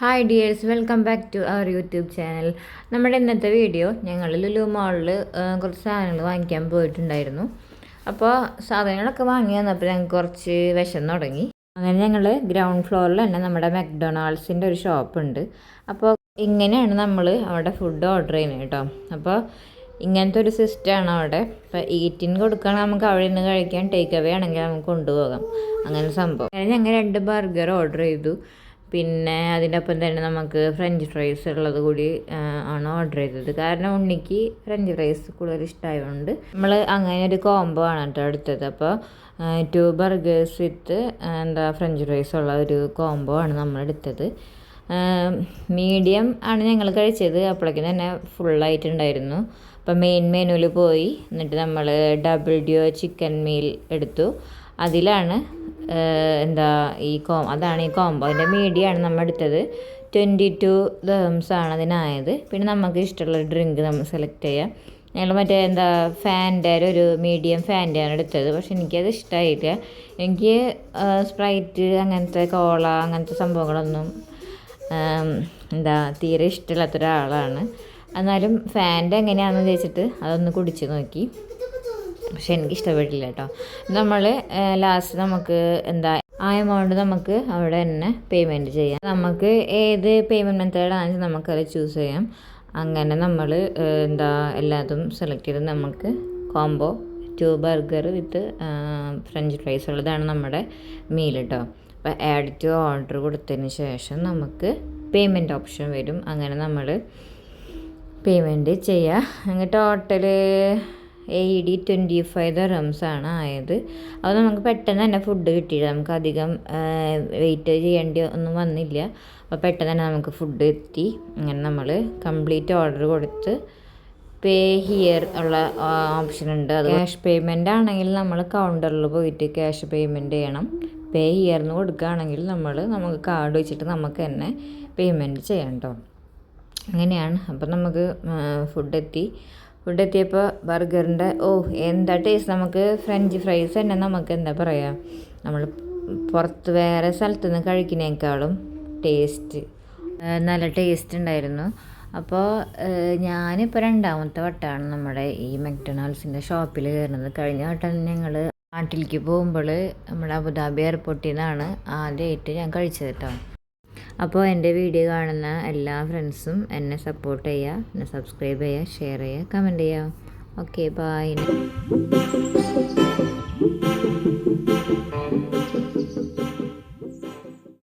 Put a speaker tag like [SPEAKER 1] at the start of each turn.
[SPEAKER 1] Hi dears welcome back to our YouTube channel നമ്മുടെ ഇന്നത്തെ video ഞങ്ങൾ ലുലു മാളിൽ കുറച്ച് സാധനങ്ങൾ വാങ്ങിക്കാൻ പോയിട്ടുണ്ടായിരുന്നു. അപ്പോൾ സാധനങ്ങളൊക്കെ വാങ്ങി വന്നപ്പോൾ ഞങ്ങൾക്ക് കുറച്ച് വിശന്ന് തുടങ്ങി. അങ്ങനെ ഞങ്ങൾ ഗ്രൗണ്ട് ഫ്ലോറിൽ തന്നെ നമ്മുടെ മക്ഡൊണാൾഡ്സിന്റെ ഒരു ഷോപ്പ് ഉണ്ട്. അപ്പോൾ ഇങ്ങനെയാണ് നമ്മൾ അവിടെ ഫുഡ് ഓർഡർ ചെയ്യുന്നത് കേട്ടോ. അപ്പോൾ ഇങ്ങനത്തെ ഒരു സിസ്റ്റമാണ് അവിടെ. ഇപ്പോൾ ഈറ്റിന് കൊടുക്കുകയാണെങ്കിൽ നമുക്ക് അവിടെ നിന്ന് കഴിക്കാൻ ടേക്ക് അവേ ആണെങ്കിൽ നമുക്ക് കൊണ്ടുപോകാം. അങ്ങനെ സംഭവം. ഞങ്ങൾ രണ്ട് ബർഗർ ഓർഡർ ചെയ്തു. പിന്നെ അതിന്റെ ഒപ്പം തന്നെ നമുക്ക് ഫ്രഞ്ച് ഫ്രൈസ് ഉള്ളത് കൂടി ആണ് ഓർഡർ ചെയ്തത്. കാരണം ഉണ്ണിക്ക് ഫ്രഞ്ച് ഫ്രൈസ് കൂടുതൽ ഇഷ്ടമായതുകൊണ്ട് നമ്മൾ അങ്ങനെ ഒരു കോംബോ ആണ് കേട്ടോ എടുത്തത്. അപ്പോൾ ടു ബർഗേഴ്സ് വിത്ത് എന്താ ഫ്രഞ്ച് ഫ്രൈസ് ഉള്ള ഒരു കോംബോ ആണ് നമ്മൾ എടുത്തത്. മീഡിയം ആണ് ഞങ്ങൾ കഴിച്ചത്. അപ്പോഴേക്കും തന്നെ ഫുള്ളായിട്ടുണ്ടായിരുന്നു അപ്പം മെയിൻ മെനുവിൽ പോയി. എന്നിട്ട് നമ്മൾ ഡബിൾ ഡ്യോ ചിക്കൻ മീൽ എടുത്തു. അതിലാണ് എന്താ ഈ കോം അതാണ് ഈ കോംബോ അതിന്റെ മീഡിയമാണ് നമ്മൾ എടുത്തത് ട്വന്റി ടു ദഹംസ് ആണ് അതിനായത്. പിന്നെ നമുക്ക് ഇഷ്ടമുള്ള ഡ്രിങ്ക് നമ്മൾ സെലക്ട് ചെയ്യാം. ഞങ്ങൾ മറ്റേ എന്താ ഫാന്റെ ഒരു മീഡിയം ഫാന്റെ ആണ് എടുത്തത്. പക്ഷെ എനിക്കത് ഇഷ്ടമായില്ല എനിക്ക് സ്പ്രൈറ്റ് അങ്ങനത്തെ കോള അങ്ങനത്തെ സംഭവങ്ങളൊന്നും എന്താ തീരെ ഇഷ്ടമില്ലാത്തൊരാളാണ്. എന്നാലും ഫാന്റെ എങ്ങനെയാണെന്ന് ചോദിച്ചിട്ട് അതൊന്ന് കുടിച്ച് നോക്കി. പക്ഷെ എനിക്ക് ഇഷ്ടപ്പെട്ടില്ല കേട്ടോ നമ്മൾ ലാസ്റ്റ് നമുക്ക് എന്താ ആ എമൗണ്ട് നമുക്ക് അവിടെ തന്നെ പേയ്മെന്റ് ചെയ്യാം. നമുക്ക് ഏത് പേയ്മെന്റ് മെത്തേഡാണെന്ന് നമുക്കത് ചൂസ് ചെയ്യാം. അങ്ങനെ നമ്മൾ എന്താ എല്ലാതും സെലക്ട് ചെയ്ത് നമുക്ക് combo two burger with French fries ഉള്ളതാണ് നമ്മുടെ മീൽ കേട്ടോ അപ്പോൾ ആഡ് ടു ഓർഡർ കൊടുത്തതിന് ശേഷം നമുക്ക് പേയ്മെന്റ് ഓപ്ഷൻ വരും. അങ്ങനെ നമ്മൾ പേയ്മെന്റ് ചെയ്യുക എന്നിട്ട് total A E D twenty five dirhams ആണ് ആയത്. അത് നമുക്ക് പെട്ടെന്ന് തന്നെ ഫുഡ് കിട്ടിയില്ല. നമുക്ക് അധികം വെയിറ്റ് ചെയ്യേണ്ടി ഒന്നും വന്നില്ല. അപ്പോൾ പെട്ടെന്ന് തന്നെ നമുക്ക് ഫുഡ് എത്തി. അങ്ങനെ നമ്മൾ കംപ്ലീറ്റ് ഓർഡർ കൊടുത്ത് പേ ഹിയർ ഉള്ള ഓപ്ഷൻ ഉണ്ട്. അത് ക്യാഷ് പേയ്മെന്റ് ആണെങ്കിൽ നമ്മൾ കൗണ്ടറിൽ പോയിട്ട് ക്യാഷ് പേയ്മെന്റ് ചെയ്യണം. പേ ഹിയർന്ന് കൊടുക്കുകയാണെങ്കിൽ നമ്മൾ നമുക്ക് കാർഡ് വെച്ചിട്ട് നമുക്ക് തന്നെ പേയ്മെന്റ് ചെയ്യണം കേട്ടോ അങ്ങനെയാണ്. അപ്പം നമുക്ക് ഫുഡ് എത്തി. ഫുഡ് എത്തിയപ്പോൾ ബർഗറിന്റെ ഓ എന്താ ടേസ്റ്റ് നമുക്ക് ഫ്രഞ്ച് ഫ്രൈസ് തന്നെ നമുക്ക് എന്താ പറയുക നമ്മൾ പുറത്ത് വേറെ സ്ഥലത്ത് നിന്ന് ടേസ്റ്റ് നല്ല ടേസ്റ്റ് ഉണ്ടായിരുന്നു. അപ്പോൾ ഞാനിപ്പോൾ രണ്ടാമത്തെ വട്ടമാണ് നമ്മുടെ ഈ മെക്ഡൊണാൾഡ്സിന്റെ ഷോപ്പിൽ കയറുന്നത് കഴിഞ്ഞ വട്ടം ഞങ്ങൾ നാട്ടിലേക്ക് പോകുമ്പോൾ നമ്മുടെ അബുദാബി എയർപോർട്ടിൽ നിന്നാണ് ആദ്യമായിട്ട് ഞാൻ കഴിച്ചത് കേട്ടോ അപ്പോൾ എന്റെ വീഡിയോ കാണുന്ന എല്ലാ ഫ്രണ്ട്സും എന്നെ സപ്പോർട്ട് ചെയ്യുക എന്നെ സബ്സ്ക്രൈബ് ചെയ്യുക ഷെയർ ചെയ്യുക കമന്റ് ചെയ്യുക. Okay bye